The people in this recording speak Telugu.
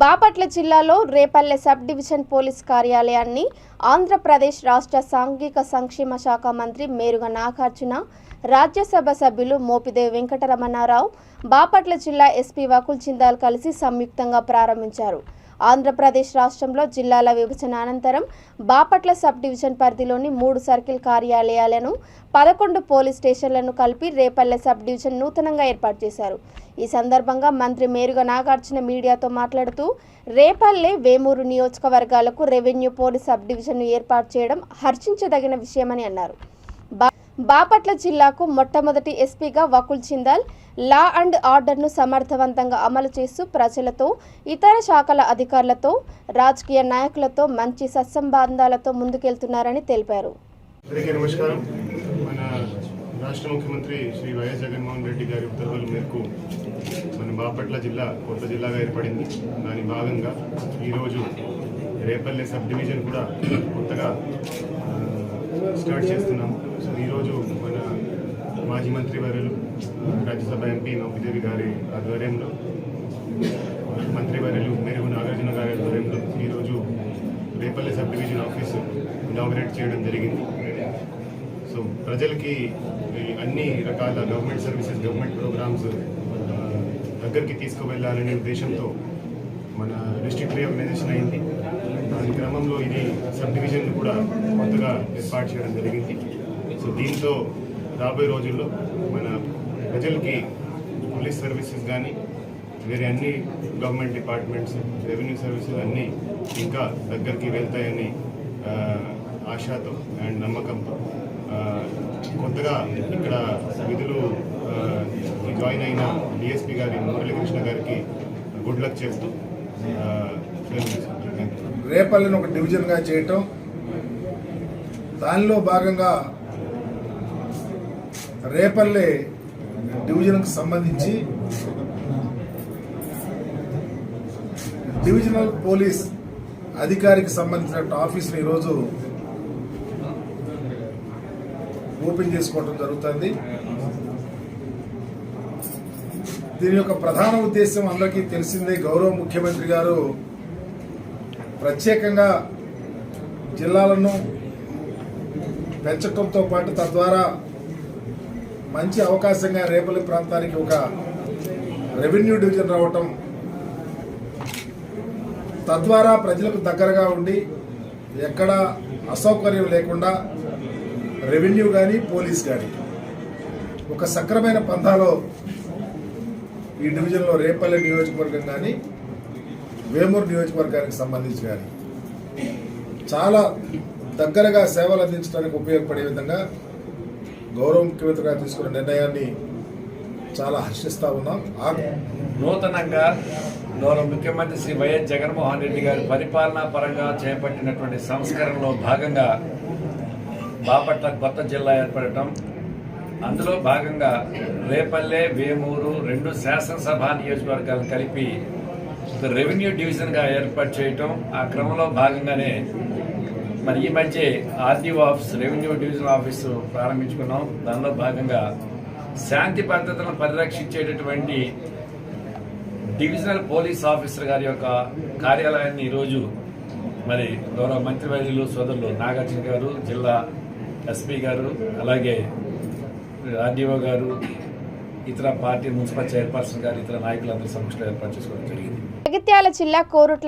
బాపట్ల జిల్లాలో రేపల్లె సబ్ డివిజన్ పోలీస్ కార్యాలయాన్ని ఆంధ్రప్రదేశ్ రాష్ట్ర సాంఘిక సంక్షేమ శాఖ మంత్రి మేరుగ నాగార్జున రాజ్యసభ సభ్యులు మోపిదేవి వెంకటరమణారావు బాపట్ల జిల్లా ఎస్పీ వకుల్ చిందాల్ కలిసి సంయుక్తంగా ప్రారంభించారు. ఆంధ్రప్రదేశ్ రాష్ట్రంలో జిల్లాల విభజన అనంతరం బాపట్ల సబ్ డివిజన్ పరిధిలోని మూడు సర్కిల్ కార్యాలయాలను పదకొండు పోలీస్ స్టేషన్లను కలిపి రేపల్లె సబ్ డివిజన్ నూతనంగా ఏర్పాటు చేశారు. ఈ సందర్భంగా మంత్రి మేరుగ నాగార్జున మీడియాతో మాట్లాడుతూ రేపల్లె వేమూరు నియోజకవర్గాలకు రెవెన్యూ పోలీస్ సబ్ డివిజన్ను ఏర్పాటు చేయడం హర్షించదగిన విషయమని అన్నారు. బా- బాపట్ల జిల్లాకు మొట్టమొదటి ఎస్పీగా వకుల్ చిందాల్ లా అండ్ ఆర్డర్ను సమర్థవంతంగా అమలు చేస్తూ ప్రజలతో ఇతర శాఖల అధికారులతో రాజకీయ నాయకులతో మంచి సత్సంబంధాలతో ముందుకెళ్తున్నారని తెలిపారు. రాష్ట్ర ముఖ్యమంత్రి శ్రీ వైఎస్ జగన్మోహన్ రెడ్డి గారి ఉత్తర్వుల మేరకు మన బాపట్ల జిల్లా కొత్త జిల్లాగా ఏర్పడింది. దాని భాగంగా ఈరోజు రేపల్లె సబ్ డివిజన్ కూడా కొత్తగా స్టార్ట్ చేస్తున్నాం. సో ఈరోజు మన మాజీ మంత్రి వర్యులు రాజ్యసభ ఎంపీ నౌకిదేవి గారి ఆధ్వర్యంలో మంత్రివర్యులు మెరుగు నాగార్జున గారి ఆధ్వర్యంలో ఈరోజు Repalle sub division office inaugurate చేయడం జరిగింది. సో ప్రజలకి అన్ని రకాల గవర్నమెంట్ సర్వీసెస్ గవర్నమెంట్ ప్రోగ్రామ్స్ దగ్గరికి తీసుకువెళ్ళాలనే ఉద్దేశంతో మన డిస్ట్రిక్ట్ రీఆర్గనైజేషన్ అయింది. దాని క్రమంలో ఇది సబ్ డివిజన్ కూడా కొత్తగా ఏర్పాటు చేయడం జరిగింది. సో దీంతో రాబోయే రోజుల్లో మన ప్రజలకి పోలీస్ సర్వీసెస్ కానీ వేరే అన్ని గవర్నమెంట్ డిపార్ట్మెంట్స్ రెవెన్యూ సర్వీసెస్ అన్నీ ఇంకా దగ్గరికి వెళ్తాయని ఆశతో అండ్ నమ్మకంతో కొత్తగా ఇక్కడ విధులు జాయిన్ అయిన డిఎస్పీ గారి మురళీకృష్ణ గారికి గుడ్ లక్ చేస్తూ రేపల్లిని ఒక డివిజన్గా చేయటం దానిలో భాగంగా రేపల్లి డివిజన్కు సంబంధించి డివిజనల్ పోలీస్ అధికారికి సంబంధించిన ఆఫీస్ని ఈరోజు ఓపెన్ చేసుకోవడం జరుగుతుంది. దీని యొక్క ప్రధాన ఉద్దేశం అందరికీ తెలిసిందే గౌరవ ముఖ్యమంత్రి గారు ప్రత్యేకంగా జిల్లాలను పెంచడంతో పాటు తద్వారా మంచి అవకాశంగా రేపల్లి ప్రాంతానికి ఒక రెవెన్యూ డివిజన్ రావటం తద్వారా ప్రజలకు దగ్గరగా ఉండి ఎక్కడ అసౌకర్యం లేకుండా రెవెన్యూ కానీ పోలీస్ కానీ ఒక సక్రమైన పంథాలో ఈ డివిజన్లో రేపల్లి నియోజకవర్గం కానీ వేమూరు నియోజకవర్గానికి సంబంధించి కానీ చాలా దగ్గరగా సేవలు అందించడానికి ఉపయోగపడే విధంగా గౌరవ ముఖ్యమంత్రిగా తీసుకున్న నిర్ణయాన్ని చాలా హర్షిస్తూ ఉన్నాం. నూతనంగా గౌరవ ముఖ్యమంత్రి శ్రీ వైఎస్ జగన్మోహన్ రెడ్డి గారి పరిపాలనా పరంగా చేపట్టినటువంటి సంస్కరణలో భాగంగా బాపట్ల కొత్త జిల్లా ఏర్పడటం అందులో భాగంగా రేపల్లె వేమూరు రెండు శాసనసభ నియోజకవర్గాలను కలిపి రెవెన్యూ డివిజన్గా ఏర్పాటు చేయటం ఆ క్రమంలో భాగంగానే మరి ఈ మధ్య RDO office revenue division office ప్రారంభించుకున్నాం. దానిలో భాగంగా శాంతి భద్రతలను పరిరక్షించేటటువంటి డివిజనల్ పోలీస్ ఆఫీసర్ గారి యొక్క కార్యాలయాన్ని ఈరోజు మరి గౌరవ మంత్రివర్యులు సోదరులు నాగార్జున గారు జిల్లా ఎస్పీ గారు అలాగే ఆర్డీఓ గారు ఇతర పార్టీ మున్సిపల్ చైర్పర్సన్ గారు ఇతర నాయకులందరి సమక్షంలో ఏర్పాటు చేసుకోవడం జరిగింది. జగిత్యాల జిల్లా కోరుట్ల